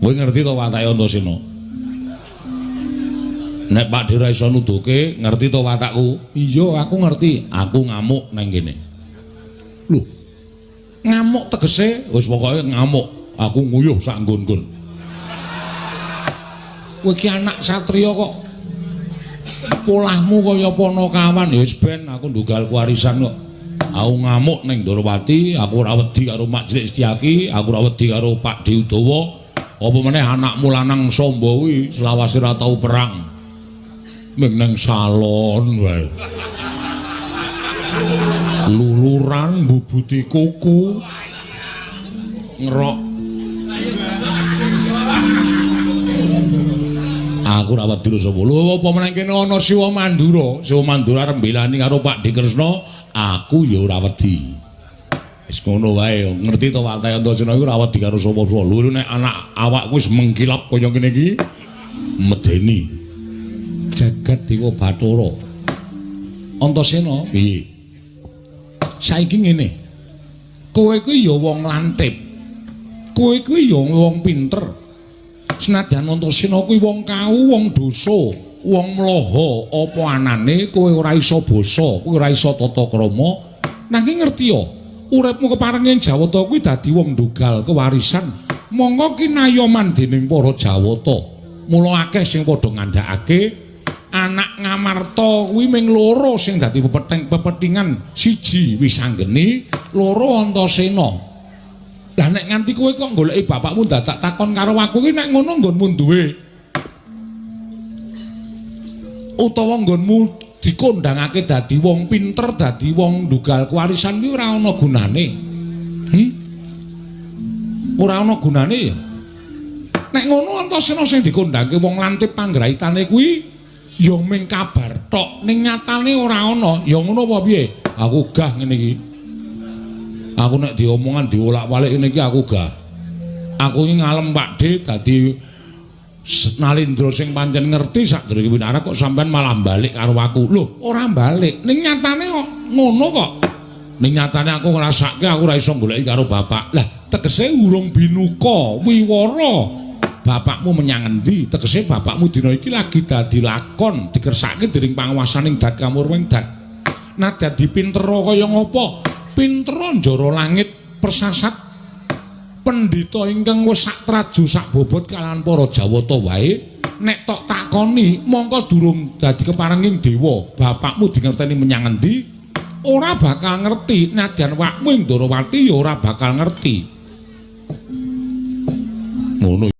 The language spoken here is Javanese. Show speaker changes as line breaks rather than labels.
Kowe ngerti to watake Antasena? Nek Pak Dira iso nuduhke, ngerti to watakku? Iya, aku ngerti. Aku ngamuk nang kene. Lho. Ngamuk tegese wis pokoke ngamuk. Aku nguyuh sak nggon-nggon. Kowe iki anak satriya kok polahmu kaya ponokawan ya wis ben aku ndugal warisan kok. Aku ngamuk ning Ndorowati, aku ora wedi karo Mak Jlik Setyaki, aku ora wedi karo Pak Diudawa. Apa meneh anakmu lanang Samba kuwi selawase ora tau perang. Ming nang salon wae. Luluran bubuti kuku. Ngerok. Aku lho sapa. Lho apa meneh kene ana Siwa Mandura, Siwa Mandura arep mbelani karo Pak Dikresna, aku ya ora wedi. Wis ngono wae, ngerti to Waltai Antasena iku ora wedi karo sapa-sapa. Lho nek anak awakku wis mengkilap kaya ngene iki medeni. Jagat Dewa Bathara. Antasena piye? Saiki ngene. Kowe kuwi ya wong lantip. Kowe kuwi ya wong pinter. Senadyan Antasena kuwi wong kau, wong dosa, wong mlaha, apa anane kowe ora iso basa, kowe ora iso tata krama, nanging ngerti ya, uripmu keparenging Jawata kuwi dadi wong ndugal kewarisan. Monggo kinayoman dening para Jawata. Mula akeh sing padha ngandhakake anak Ngamarta kuwi ming loro sing dadi pepething pepethingan siji Wisanggeni, loro Antasena. Lah nek nganti kowe kok goleki bapakmu dadak takon karo aku ki nek ngono nggonmu duwe utawa nggonmu dikondhangake dadi wong pinter, dadi wong ndugal kewarisan ki ora ana gunane. Hm? Ora ana gunane ya. Nek ngono Antasena sing dikondhangke wong lantip panggraitane kuwi ya ming kabar tok, ning nyatane ora ana. Ya ngono apa piye? Aku gah ngene iki. Aku nek diomongan diolak-walik ngene iki aku gah. Aku iki ngalem Pak D dadi Nalindra sing pancen ngerti sadurunge winara kok sampean malah balik karo aku. Lho, ora balik. Ning nyatane kok ngono kok. Ning nyatane aku ngrasake aku ora iso goleki karo bapak. Lah, tegese urung binuka, wiwara. Bapakmu menyang endi? Tegese bapakmu dina iki lagi dadi lakon, dikersake dening panguwasaning Dat Kamurweng Dat. Nah dadi pinter kaya ngopo? Pinter njara langit persasat pendhita ingkang wis sak traju sak bobot kalahan para Jawata wae nek tok takoni mongko durung dadi keparenging dewa. Bapakmu dingerteni menyang endi ora bakal ngerti. Nadyan wakmu ing Ndorowati ya ora bakal ngerti. Ngono